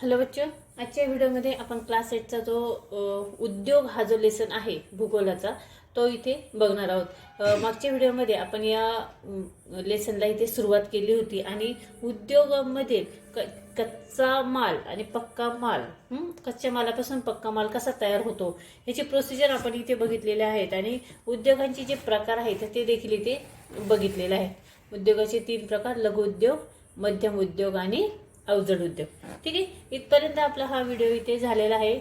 Hello बच्चो आजच्या व्हिडिओमध्ये आपण क्लास एटचा जो उद्योग हा जो लेसन आहे भूगोलाचा तो इथे बघणार आहोत. मागच्या व्हिडिओमध्ये आपण या लेसनला इथे सुरुवात केली होती आणि उद्योगामध्ये क कच्चा माल आणि पक्का माल कच्च्या मालापासून पक्का माल कसा तयार होतो ह्याची प्रोसिजर आपण इथे बघितलेले आहेत आणि उद्योगांचे जे प्रकार आहेत ते देखील इथे बघितलेले आहेत. उद्योगाचे तीन प्रकार लघुउद्योग मध्यम उद्योग आणि अवजड उद्योग ठीक आहे? इथपर्यंत आपला हा व्हिडिओ इथे झालेला आहे.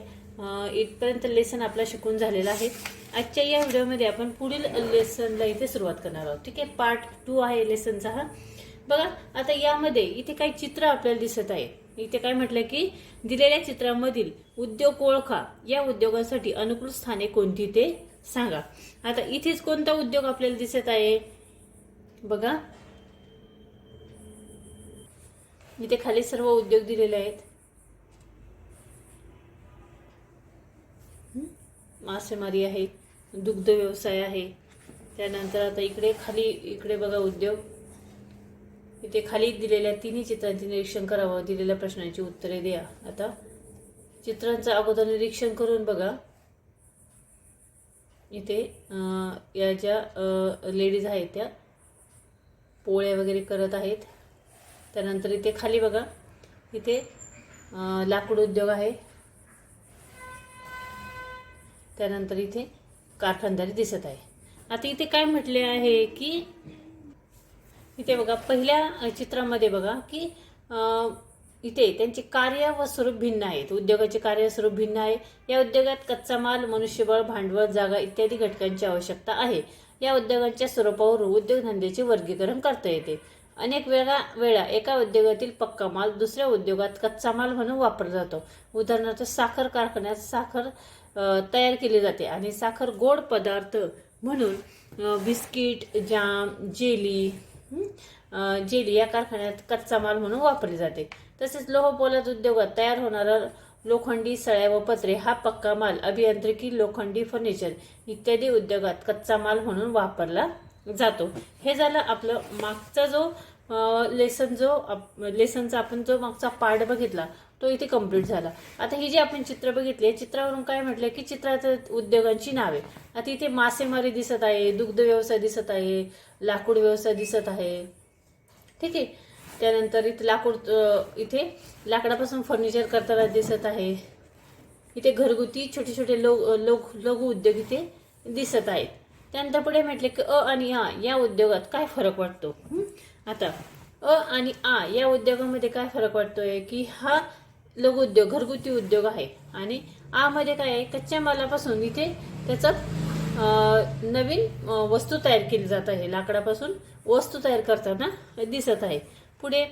इथपर्यंत लेसन आपला शिकून झालेला आहे. आजच्या या व्हिडिओमध्ये आपण पुढील लेसनला इथे सुरुवात करणार आहोत. ठीक आहे? पार्ट टू आहे लेसनचा हा. बघा आता यामध्ये इथे काही चित्र आपल्याला दिसत आहे. इथे काय म्हटलं की दिलेल्या चित्रामधील उद्योग ओळखा. या उद्योगासाठी अनुकूल स्थाने कोणती ते सांगा. आता इथेच कोणता उद्योग आपल्याला दिसत आहे? बघा. इथे खाली सर्व उद्योग दिलेले आहेत. मासेमारी आहे दुग्ध व्यवसाय आहे. त्यानंतर आता इकडे खाली इकडे बघा उद्योग. इथे खाली दिलेल्या तिन्ही चित्रांचे निरीक्षण करावं दिलेल्या प्रश्नांची उत्तरे द्या. आता चित्रांचं अगोदर निरीक्षण करून बघा. इथे या ज्या लेडीज आहेत त्या पोळ्या वगैरे करत आहेत. त्यानंतर इथे खाली बघा. इथे लाकूड उद्योग आहे. त्यानंतर इथे कारखानदारी दिसत आहे. आता इथे काय म्हटले आहे की इथे बघा पहिल्या चित्रामध्ये बघा की इथे त्यांचे कार्य व स्वरूप भिन्न आहेत. उद्योगाचे कार्य स्वरूप भिन्न आहे. या उद्योगात कच्चा माल मनुष्यबळ भांडवल जागा इत्यादी घटकांची आवश्यकता आहे. या उद्योगांच्या स्वरूपावर उद्योगधंद्याचे वर्गीकरण करता येते. अनेक वेळा वेळा एका उद्योगातील पक्का माल दुसऱ्या उद्योगात कच्चा माल म्हणून वापरला जातो. उदाहरणार्थ साखर कारखान्यात साखर तयार केली जाते आणि साखर गोड पदार्थ म्हणून बिस्किट जाम जेली जेली या कारखान्यात कच्चा माल म्हणून वापरली जाते. तसेच लोहपोलाद उद्योगात तयार होणारा लोखंडी सळ्या व पत्रे हा पक्का माल अभियांत्रिकी लोखंडी फर्निचर इत्यादी उद्योगात कच्चा माल म्हणून वापरला जातो. हे झालं आपलं मागचा जो लेसन जो आप- लेसनचा आपण जो मागचा पार्ट बघितला तो इथे कंप्लीट झाला. आता ही जी आपण चित्र बघितली चित्रावरून काय म्हटलं की चित्रात उद्योगांची नावे. आता इथे मासेमारी दिसत आहे दुग्ध व्यवसाय दिसत आहे लाकूड व्यवसाय दिसत आहे. ठीक आहे? त्यानंतर इथे लाकूड इथे लाकडापासून फर्निचर करताना दिसत आहे. इथे घरगुती छोटे छोटे लो लोक लघु उद्योग इथे दिसत आहेत. त्यानंतर पुढे म्हटले की अ आणि आ या उद्योगात काय फरक वाटतो? आता अ आणि आ या उद्योगामध्ये काय फरक वाटतोय की हा लघु उद्योग घरगुती उद्योग आहे. आणि आ मध्ये काय आहे? कच्च्या मालापासून इथे त्याचं नवीन वस्तू तयार केली जात आहे. लाकडापासून वस्तू तयार करताना दिसत आहे. पुढे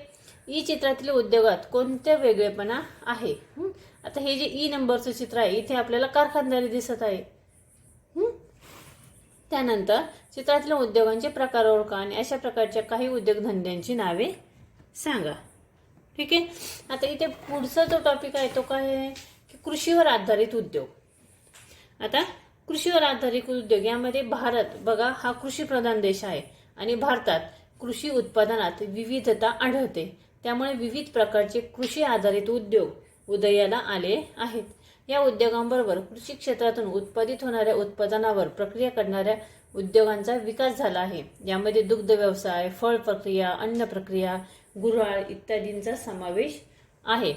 ई चित्रातील उद्योगात कोणते वेगळेपणा आहे? आता हे जे ई नंबरचं चित्र आहे इथे आपल्याला कारखानदारी दिसत आहे. त्यानंतर चित्रातल्या उद्योगांचे प्रकार ओळखा आणि अशा प्रकारच्या काही उद्योगधंद्यांची नावे सांगा. ठीक आहे? आता इथे पुढचा जो टॉपिक आहे तो काय आहे? की कृषीवर आधारित उद्योग. आता कृषीवर आधारित उद्योग यामध्ये भारत बघा हा कृषी प्रधान देश आहे आणि भारतात कृषी उत्पादनात विविधता आढळते. त्यामुळे विविध प्रकारचे कृषी आधारित उद्योग उदयाला आले आहेत. या उद्योगांबरोबर कृषी क्षेत्रातून उत्पादित होणाऱ्या उत्पादनावर प्रक्रिया करणाऱ्या उद्योगांचा विकास झाला आहे. यामध्ये दुग्ध व्यवसाय फळ प्रक्रिया अन्न प्रक्रिया गुऱ्हाळ इत्यादींचा समावेश आहे.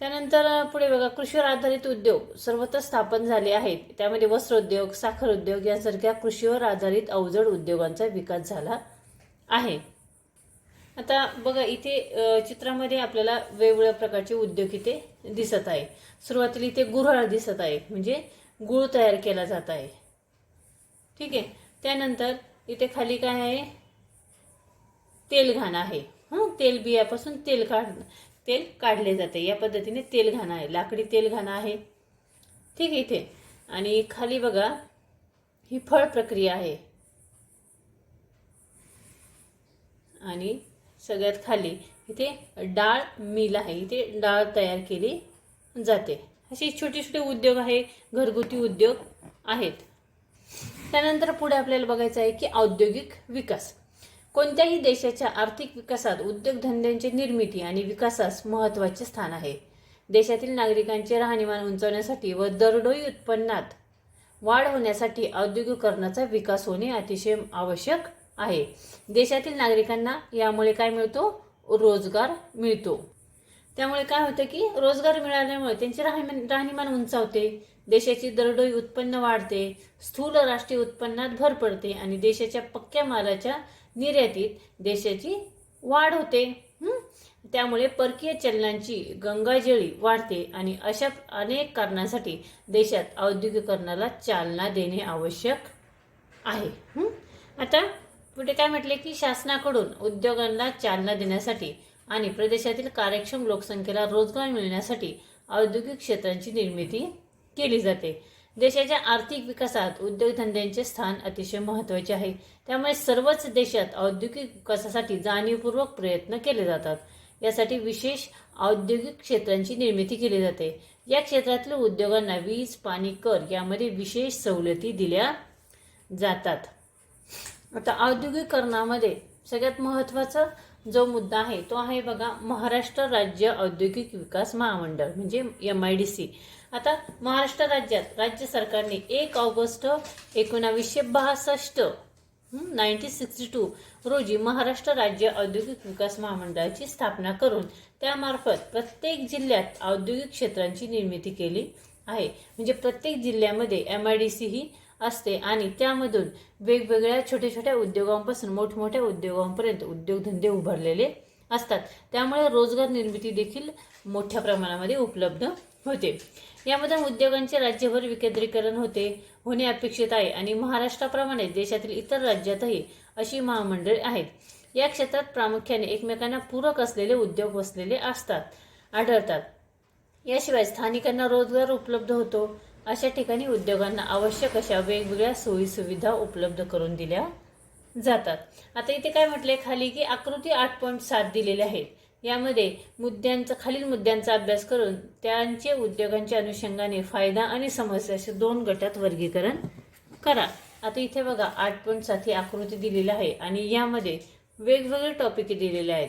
त्यानंतर पुढे बघा कृषीवर आधारित उद्योग सर्वत्र स्थापन झाले आहेत. त्यामध्ये वस्त्रोद्योग साखर उद्योग यासारख्या कृषीवर आधारित अवजड उद्योगांचा विकास झाला आहे. आता बघा इथे चित्रामध्ये आपल्याला वेगवेगळ्या प्रकारचे उद्योग इथे दिसत आहे. सुरुवातीला इथे गुऱ्हाळ दिसत आहे म्हणजे गुळ तयार केला जात आहे. ठीक आहे? त्यानंतर इथे खाली काय आहे? तेलघाण आहे. हं? तेल बियापासून तेल काढ तेल काढले जाते. या पद्धतीने तेलघाण आहे. लाकडी तेलघाण आहे. ठीक आहे इथे. आणि खाली बघा ही फळ प्रक्रिया आहे. आणि सगळ्यात खाली. इथे डाळ मिल आहे. इथे डाळ तयार केली जाते. असे छोटे छोटे उद्योग आहे घरगुती उद्योग आहेत. त्यानंतर पुढे आपल्याला बघायचं आहे की औद्योगिक विकास. कोणत्याही देशाच्या आर्थिक विकासात उद्योगधंद्यांची निर्मिती आणि विकासास महत्त्वाचे स्थान आहे. देशातील नागरिकांचे राहणीमान उंचावण्यासाठी व दरडोई उत्पन्नात वाढ होण्यासाठी औद्योगिकरणाचा विकास होणे अतिशय आवश्यक आहे. देशातील नागरिकांना यामुळे काय मिळतो? रोजगार मिळतो. त्यामुळे काय होतं की रोजगार मिळाल्यामुळे त्यांचे राहणीमान राहणीमान उंचावते देशाची दरडोई उत्पन्न वाढते स्थूल राष्ट्रीय उत्पन्नात भर पडते आणि देशाच्या पक्क्या मालाच्या निर्यातीत देशाची वाढ होते. त्यामुळे परकीय चलनांची गंगाजळी वाढते आणि अशा अनेक कारणांसाठी देशात औद्योगिकरणाला चालना देणे आवश्यक आहे. आता पुढे काय म्हटले की शासनाकडून उद्योगांना चालना देण्यासाठी आणि प्रदेशातील कार्यक्षम लोकसंख्येला रोजगार मिळण्यासाठी औद्योगिक क्षेत्रांची निर्मिती केली जाते. देशाच्या आर्थिक विकासात उद्योगधंद्यांचे स्थान अतिशय महत्त्वाचे आहे. त्यामुळे सर्वच देशात औद्योगिक विकासासाठी जाणीवपूर्वक प्रयत्न केले जातात. यासाठी विशेष औद्योगिक क्षेत्रांची निर्मिती केली जाते. या क्षेत्रातील उद्योगांना वीज पाणी कर यामध्ये विशेष सवलती दिल्या जातात. आता औद्योगिकरणामध्ये सगळ्यात महत्त्वाचा जो मुद्दा आहे तो आहे बघा महाराष्ट्र राज्य औद्योगिक विकास महामंडळ म्हणजे एम आय डी सी आता महाराष्ट्र राज्यात राज्य सरकारने एक ऑगस्ट एकोणावीसशे बासष्ट नाईन्टीन सिक्स्टी टू रोजी महाराष्ट्र राज्य औद्योगिक विकास महामंडळाची स्थापना करून त्यामार्फत प्रत्येक जिल्ह्यात औद्योगिक क्षेत्रांची निर्मिती केली आहे. म्हणजे प्रत्येक जिल्ह्यामध्ये एम आय डी सी ही असते. आणि त्यामधून वेगवेगळ्या छोट्या छोट्या उद्योगांपासून मोठमोठ्या उद्योगांपर्यंत उद्योगधंदे उभारलेले असतात. त्यामुळे रोजगार निर्मिती देखील मोठ्या प्रमाणामध्ये उपलब्ध होते. यामध्ये उद्योगांचे राज्यभर विकेंद्रीकरण होते होणे अपेक्षित आहे. आणि महाराष्ट्राप्रमाणे देशातील इतर राज्यातही अशी महामंडळे आहेत. या क्षेत्रात प्रामुख्याने एकमेकांना पूरक असलेले उद्योग वसलेले असतात आढळतात. याशिवाय स्थानिकांना रोजगार उपलब्ध होतो. अशा ठिकाणी उद्योगांना आवश्यक अशा वेगवेगळ्या सोयीसुविधा उपलब्ध करून दिल्या जातात. आता इथे काय म्हटले खाली की आकृती आठ पॉईंट सात दिलेले आहेत. यामध्ये मुद्द्यांचा खालील मुद्द्यांचा अभ्यास करून त्यांचे उद्योगांच्या अनुषंगाने फायदा आणि समस्या असे दोन गटात वर्गीकरण करा. आता इथे बघा आठ पॉईंट सात ही आकृती दिलेली आहे आणि यामध्ये वेगवेगळे टॉपिक दिलेले आहेत.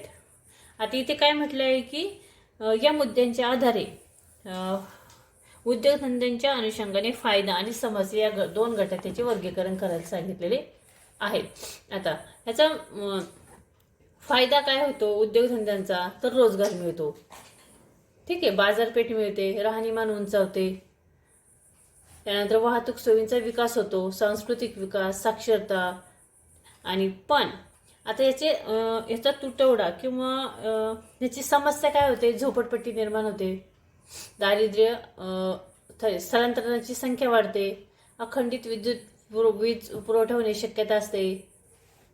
आता इथे काय म्हटलं आहे की या मुद्द्यांच्या आधारे उद्योगधंद्यांच्या अनुषंगाने फायदा आणि समस्या या दोन गटात त्याचे वर्गीकरण करायला सांगितलेले आहे. आता ह्याचा फायदा काय होतो? उद्योगधंद्यांचा तर रोजगार मिळतो. ठीक आहे बाजारपेठ मिळते राहणीमान उंचावते. त्यानंतर वाहतूक सोयींचा विकास होतो सांस्कृतिक विकास साक्षरता आणि पण आता याचे याचा तुटवडा किंवा याची समस्या काय होते? झोपडपट्टी निर्माण होते. दारिद्र्य थ- स्थलांतरणाची संख्या वाढते. अखंडित विद्युत पुर- वीज पुरवठा होण्याची शक्यता असते.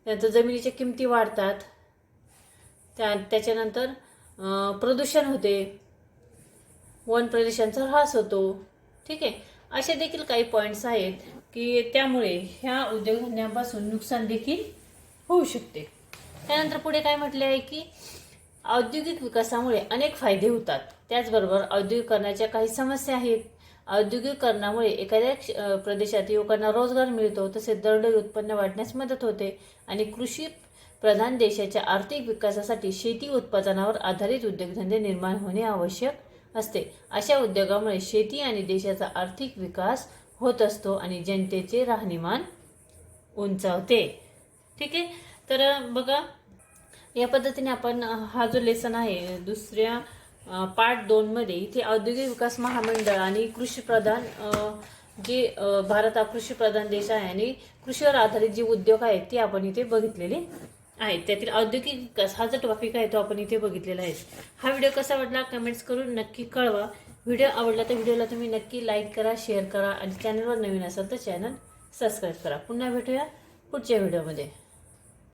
त्यानंतर जमिनीच्या किमती वाढतात. त्या त्याच्यानंतर प्रदूषण होते. वन प्रदेशांचा ऱ्हास होतो. ठीक आहे? असे देखील काही पॉईंट्स आहेत की त्यामुळे ह्या उद्योगधंद्यांपासून नुकसान देखील होऊ शकते. त्यानंतर पुढे काय म्हटले आहे की औद्योगिक विकासामुळे अनेक फायदे होतात. त्याचबरोबर औद्योगिकरणाच्या काही समस्या आहेत. औद्योगिकरणामुळे एखाद्या प्रदेशात युवकांना रोजगार मिळतो तसेच दरडोई उत्पन्न वाढण्यास मदत होते आणि कृषी प्रधान देशाच्या आर्थिक विकासासाठी शेती उत्पादनावर आधारित उद्योगधंदे निर्माण होणे आवश्यक असते. अशा उद्योगामुळे शेती आणि देशाचा आर्थिक विकास होत असतो आणि जनतेचे राहणीमान उंचावते. ठीक आहे? तर बघा या पद्धतीने आपण हा जो लेसन आहे दुसऱ्या अ, पार्ट दोनमध्ये इथे औद्योगिक विकास महामंडळ आणि कृषी प्रधान जे भारत हा कृषी प्रधान देश आहे आणि कृषीवर आधारित जे उद्योग आहेत ते आपण इथे बघितलेले आहेत. त्यातील औद्योगिक विकास हा जो टॉपिक आहे तो आपण इथे बघितलेला आहे. हा व्हिडिओ कसा वाटला कमेंट्स करून नक्की कळवा. व्हिडिओ आवडला तर व्हिडिओला तुम्ही नक्की लाईक करा शेअर करा आणि चॅनलवर नवीन असाल तर चॅनल सबस्क्राईब करा. पुन्हा भेटूया पुढच्या व्हिडिओमध्ये